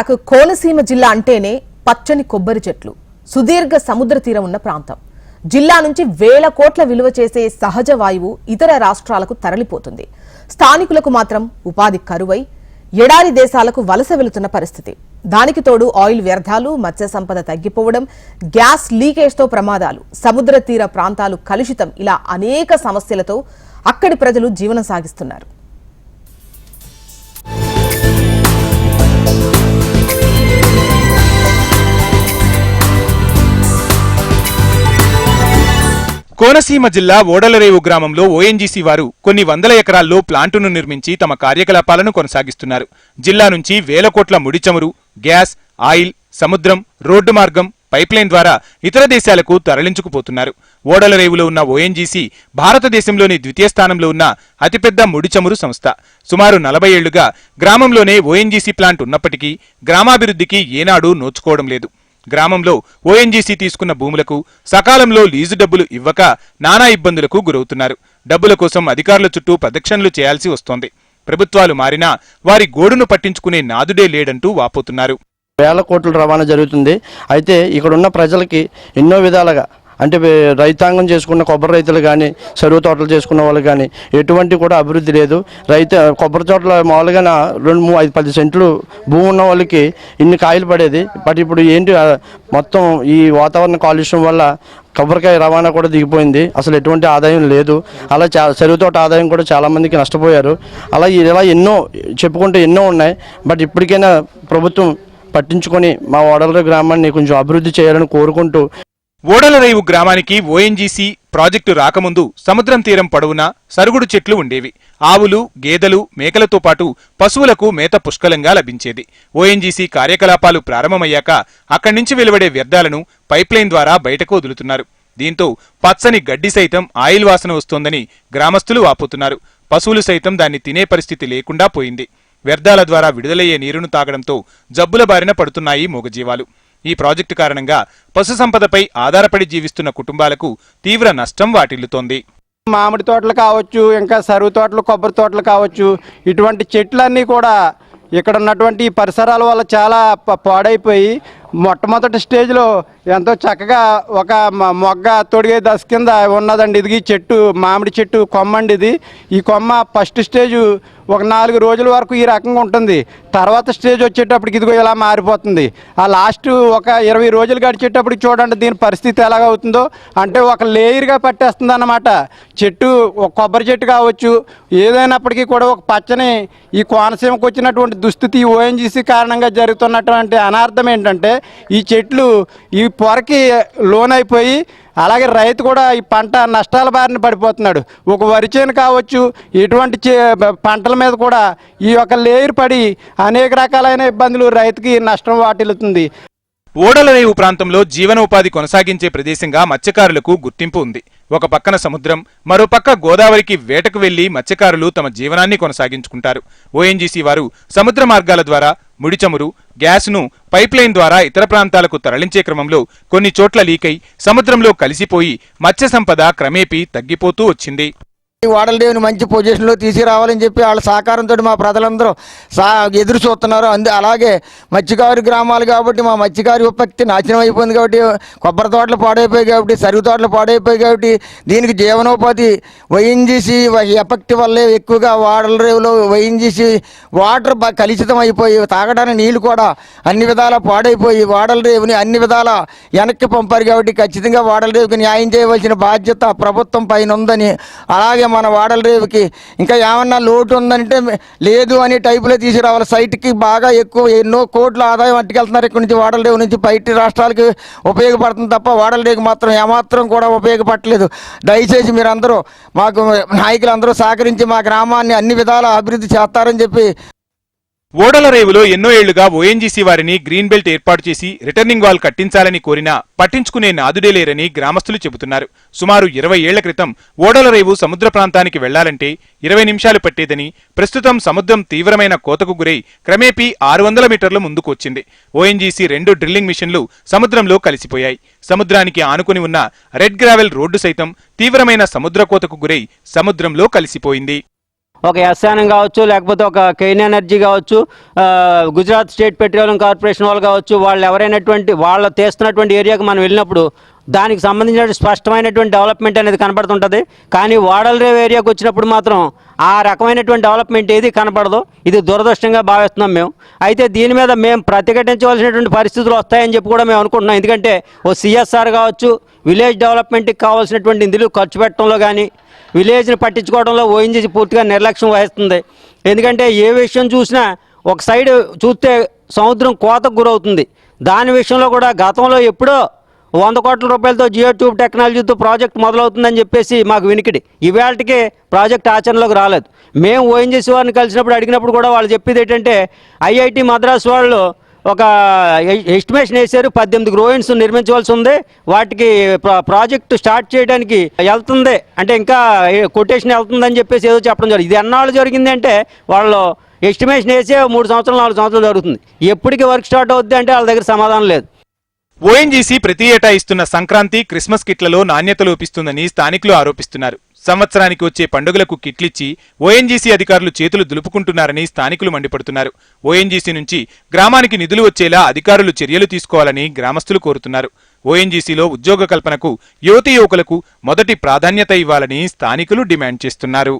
అక కోనసీమ జిల్లా అంటేనే పచ్చని కొబ్బరి చెట్లు సుదీర్ఘ సముద్ర తీరం ఉన్న ప్రాంతం. జిల్లా నుంచి వేల కోట్ల విలువ చేసే సహజ వాయువు ఇతర రాష్ట్రాలకు తరలిపోతుంది. స్థానికులకు మాత్రం ఉపాధి కరువై ఎడారి దేశాలకు వలస వెళుతున్న పరిస్థితి. దానికి తోడు ఆయిల్ వ్యర్థాలు మత్స్య సంపద తగ్గిపోవడం గ్యాస్ లీకేజ్తో ప్రమాదాలు సముద్ర తీర ప్రాంతాలు కలుషితం ఇలా అనేక సమస్యలతో అక్కడి ప్రజలు జీవనం సాగిస్తున్నారు. కోనసీమ జిల్లా ఓడలరేవు గ్రామంలో ఓఎన్జీసీ వారు కొన్ని వందల ఎకరాల్లో ప్లాంటును నిర్మించి తమ కార్యకలాపాలను కొనసాగిస్తున్నారు. జిల్లా నుంచి వేల కోట్ల ముడి చమురు గ్యాస్ ఆయిల్ సముద్రం రోడ్డు మార్గం పైప్లైన్ ద్వారా ఇతర దేశాలకు తరలించుకుపోతున్నారు. ఓడలరేవులో ఉన్న ఓఎన్జీసీ భారతదేశంలోని ద్వితీయ స్థానంలో ఉన్న అతిపెద్ద ముడి చమురు సంస్థ. సుమారు నలభై ఏళ్ళుగా గ్రామంలోనే ఓఎన్జీసీ ప్లాంట్ ఉన్నప్పటికీ గ్రామాభివృద్ధికి ఏనాడూ నోచుకోవడం లేదు. గ్రామంలో ఓఎన్జీసీ తీసుకున్న భూములకు సకాలంలో లీజు డబ్బులు ఇవ్వక నానా ఇబ్బందులకు గురవుతున్నారు. డబ్బుల కోసం అధికారుల చుట్టూ ప్రదక్షిణలు చేయాల్సి వస్తోంది. ప్రభుత్వాలు మారినా వారి గోడును పట్టించుకునే నాదుడే లేడంటూ వాపోతున్నారు. వేల కోట్ల రవాణా జరుగుతుంది. అయితే ఇక్కడున్న ప్రజలకి ఎన్నో విధాలుగా అంటే రైతాంగం చేసుకున్న కొబ్బరి రైతులు కానీ చెరువు తోటలు చేసుకున్న వాళ్ళు కానీ ఎటువంటి కూడా అభివృద్ధి లేదు. రైతు కొబ్బరి తోటలు మామూలుగా రెండు మూడు ఐదు పది సెంట్లు భూమి ఉన్న వాళ్ళకి ఇన్ని కాయలు పడేది. బట్ ఇప్పుడు ఏంటి మొత్తం ఈ వాతావరణ కాలుష్యం వల్ల కొబ్బరికాయ రవాణా కూడా దిగిపోయింది. అసలు ఎటువంటి ఆదాయం లేదు. అలా చా చెరువు తోట ఆదాయం కూడా చాలామందికి నష్టపోయారు. అలా ఇలా ఎన్నో చెప్పుకుంటే ఎన్నో ఉన్నాయి. బట్ ఇప్పటికైనా ప్రభుత్వం పట్టించుకొని మా ఓడల గ్రామాన్ని కొంచెం అభివృద్ధి చేయాలని కోరుకుంటూ ఓడలరేవు గ్రామానికి ఓఎన్జీసీ ప్రాజెక్టు రాకముందు సముద్రం తీరం పొడవునా సరుగుడు చెట్లు ఉండేవి. ఆవులు గేదెలు మేకలతో పాటు పశువులకు మేత పుష్కలంగా లభించేది. ఓఎన్జీసీ కార్యకలాపాలు ప్రారంభమయ్యాక అక్కడి నుంచి వెలువడే వ్యర్థాలను పైప్లైన్ ద్వారా బయటకు వదులుతున్నారు. దీంతో పచ్చని గడ్డి సైతం ఆయిల్ వాసన వస్తోందని గ్రామస్తులు వాపోతున్నారు పశువులు సైతం దాన్ని తినే పరిస్థితి లేకుండా పోయింది. వ్యర్థాల ద్వారా విడుదలయ్యే నీరును తాగడంతో జబ్బుల బారిన పడుతున్నాయి మూగజీవాలు. ఈ ప్రాజెక్టు కారణంగా పశుసంపదపై ఆధారపడి జీవిస్తున్న కుటుంబాలకు తీవ్ర నష్టం వాటిల్లుతోంది. మామిడి తోటలు కావచ్చు ఇంకా సరువు తోటలు కొబ్బరి తోటలు కావచ్చు ఇటువంటి చెట్లన్నీ కూడా ఇక్కడ ఉన్నటువంటి పరిసరాల వల్ల చాలా పాడైపోయి మొట్టమొదటి స్టేజ్లో ఎంతో చక్కగా ఒక మొగ్గ తొడిగే దశ కింద ఉన్నదండి. ఇది చెట్టు మామిడి చెట్టు కొమ్మ అండి ఇది. ఈ కొమ్మ ఫస్ట్ స్టేజ్ ఒక నాలుగు రోజుల వరకు ఈ రకంగా ఉంటుంది. తర్వాత స్టేజ్ వచ్చేటప్పటికి ఇదిగో ఇలా మారిపోతుంది. ఆ లాస్ట్ ఒక ఇరవై రోజులు గడిచేటప్పటికి చూడండి దీని పరిస్థితి ఎలాగవుతుందో అంటే ఒక లేయర్గా పట్టేస్తుంది అన్నమాట చెట్టు ఒక కొబ్బరి చెట్టు కావచ్చు ఏదైనప్పటికీ కూడా ఒక పచ్చని ఈ కోనసీమకు వచ్చినటువంటి దుస్థితి ఓఎన్జీసీ కారణంగా జరుగుతున్నటువంటి అనార్థం ఏంటంటే ఈ చెట్లు ఈ పొరకి లోనైపోయి అలాగే రైతు కూడా ఈ పంట నష్టాల బారిన పడిపోతున్నాడు. ఒక వరి చేను కావచ్చు ఇటువంటి చే- పంటల మీద కూడా ఈ యొక్క లేయర్ పడి అనేక రకాలైన ఇబ్బందులు రైతుకి నష్టం వాటిల్లుతుంది. ఓడలరేవు ప్రాంతంలో జీవనోపాధి కొనసాగించే ప్రదేశంగా మత్స్యకారులకు గుర్తింపు ఉంది. ఒక పక్కన సముద్రం మరోపక్క గోదావరికి వేటకు వెళ్ళి మత్స్యకారులు తమ జీవనాన్ని కొనసాగించుకుంటారు. ఓఎన్జీసీ వారు సముద్ర మార్గాల ద్వారా ముడిచమురు గ్యాస్ను పైప్లైన్ ద్వారా ఇతర ప్రాంతాలకు తరలించే క్రమంలో కొన్ని చోట్ల లీకై సముద్రంలో కలిసిపోయి మత్స్య సంపద క్రమేపీ తగ్గిపోతూ వచ్చింది. వాడలదేవిని మంచి పొజిషన్లో తీసుకురావాలని చెప్పి వాళ్ళ సహకారంతో మా ప్రజలందరూ సా ఎదురు చూస్తున్నారు. అందు అలాగే మత్స్యకారు గ్రామాలు కాబట్టి మా మత్స్యకారి ఉపక్తి నాశనం అయిపోయింది కాబట్టి కొబ్బరి తోటలు పాడైపోయాయి కాబట్టి సరుగు తోటలు పాడైపోయాయి కాబట్టి దీనికి జీవనోపాధి వైఎన్జీసీ ఎఫెక్ట్ వల్లే ఎక్కువగా వాడల రేవులో వైఎన్జీసీ వాటర్ కలుషితం అయిపోయి తాగడానికి నీళ్ళు కూడా అన్ని విధాలా పాడైపోయి వాడల రేవుని అన్ని విధాల వెనక్కి పంపారు కాబట్టి ఖచ్చితంగా వాడల రేవుకి న్యాయం చేయవలసిన బాధ్యత ప్రభుత్వం పైన ఉందని అలాగే మన వాడల రేవుకి ఇంకా ఏమన్నా లోటు ఉందంటే లేదు అని టైపులో తీసుకురావాలి. సైట్కి బాగా ఎక్కువ ఎన్నో కోట్ల ఆదాయం అట్టుకెళ్తున్నారు. ఇక్కడ నుంచి వాడల రేవు నుంచి బయట రాష్ట్రాలకి ఉపయోగపడుతుంది తప్ప వాడల రేవుకి మాత్రం ఏమాత్రం కూడా ఉపయోగపడలేదు. దయచేసి మీరందరూ మాకు నాయకులందరూ సహకరించి మా గ్రామాన్ని అన్ని విధాలా అభివృద్ధి చేస్తారని చెప్పి ఓడలరేవులో ఎన్నో ఏళ్ళుగా ఓఎన్జీసీ వారిని గ్రీన్ బెల్ట్ ఏర్పాటు చేసి రిటర్నింగ్ వాల్ కట్టించాలని కోరినా పట్టించుకునే నాదుడే లేరని గ్రామస్తులు చెబుతున్నారు. సుమారు ఇరవై ఏళ్ళ క్రితం ఓడలరేవు సముద్ర ప్రాంతానికి వెళ్ళాలంటే ఇరవై నిమిషాలు పట్టేదని ప్రస్తుతం సముద్రం తీవ్రమైన కోతకు గురై క్రమేపీ ఆరు వందల మీటర్ల ముందుకొచ్చింది ఓఎన్జీసీ రెండు డ్రిల్లింగ్ మిషన్లు సముద్రంలో కలిసిపోయాయి. సముద్రానికి ఆనుకుని ఉన్న రెడ్ గ్రావెల్ రోడ్డు సైతం తీవ్రమైన సముద్ర కోతకు గురై సముద్రంలో కలిసిపోయింది. ఒక ఎస్ఆనం కావచ్చు లేకపోతే ఒక కెయిన్ ఎనర్జీ కావచ్చు గుజరాత్ స్టేట్ పెట్రోలియం కార్పొరేషన్ వాళ్ళు కావచ్చు వాళ్ళు ఎవరైనటువంటి వాళ్ళు తీస్తున్నటువంటి ఏరియాకి మనం వెళ్ళినప్పుడు దానికి సంబంధించిన స్పష్టమైనటువంటి డెవలప్మెంట్ అనేది కనబడుతుంటుంది. కానీ వాడలరేవు ఏరియాకి వచ్చినప్పుడు మాత్రం ఆ రకమైనటువంటి డెవలప్మెంట్ ఏది కనపడదు. ఇది దురదృష్టంగా భావిస్తున్నాం మేము. అయితే దీని మీద మేము ప్రతిఘటించవలసినటువంటి పరిస్థితులు వస్తాయని చెప్పి కూడా మేము అనుకుంటున్నాం. ఎందుకంటే ఓ సిఎస్ఆర్ కావచ్చు విలేజ్ డెవలప్మెంట్కి కావాల్సినటువంటి నిధులు ఖర్చు పెట్టడంలో కానీ విలేజ్ని పట్టించుకోవడంలో ఓఎన్జీసీ పూర్తిగా నిర్లక్ష్యం వహిస్తుంది. ఎందుకంటే ఏ విషయం చూసినా ఒక సైడ్ చూస్తే సముద్రం కోతకు గురవుతుంది. దాని విషయంలో కూడా గతంలో ఎప్పుడో వంద కోట్ల రూపాయలతో జియో ట్యూబ్ టెక్నాలజీతో ప్రాజెక్ట్ మొదలవుతుందని చెప్పేసి మాకు వినికిడి. ఇవాళకి ప్రాజెక్ట్ ఆచరణలోకి రాలేదు. మేము ఓఎన్జీసీ వారిని కలిసినప్పుడు అడిగినప్పుడు కూడా వాళ్ళు చెప్పేది ఏంటంటే ఐఐటి మద్రాస్ వాళ్ళు ఒక ఎస్టిమేషన్ వేశారు. పద్దెనిమిది గ్రోయిన్స్ నిర్మించవలసి ఉంది. వాటికి ప్రాజెక్ట్ స్టార్ట్ చేయడానికి వెళ్తుంది. అంటే ఇంకా కొటేషన్ వెళ్తుందని చెప్పేసి ఏదో చెప్పడం జరిగింది. ఇది ఎన్నాళ్ళు జరిగింది అంటే వాళ్ళు ఎస్టిమేషన్ వేసే మూడు సంవత్సరాలు నాలుగు సంవత్సరాలు జరుగుతుంది. ఎప్పటికి వర్క్ స్టార్ట్ అవుద్ది అంటే వాళ్ళ దగ్గర సమాధానం లేదు. ఓఎన్జీసీ ప్రతి ఏటా ఇస్తున్న సంక్రాంతి క్రిస్మస్ కిట్లలో నాణ్యత లోపిస్తుందని స్థానికులు ఆరోపిస్తున్నారు. సంవత్సరానికి వచ్చే పండుగలకు కిట్లిచ్చి ఓఎన్జీసీ అధికారులు చేతులు దులుపుకుంటున్నారని స్థానికులు మండిపడుతున్నారు. ఓఎన్జీసీ నుంచి గ్రామానికి నిధులు వచ్చేలా అధికారులు చర్యలు తీసుకోవాలని గ్రామస్తులు కోరుతున్నారు. ఓఎన్జీసీలో ఉద్యోగ కల్పనకు యువతీ యువకులకు మొదటి ప్రాధాన్యత ఇవ్వాలని స్థానికులు డిమాండ్ చేస్తున్నారు.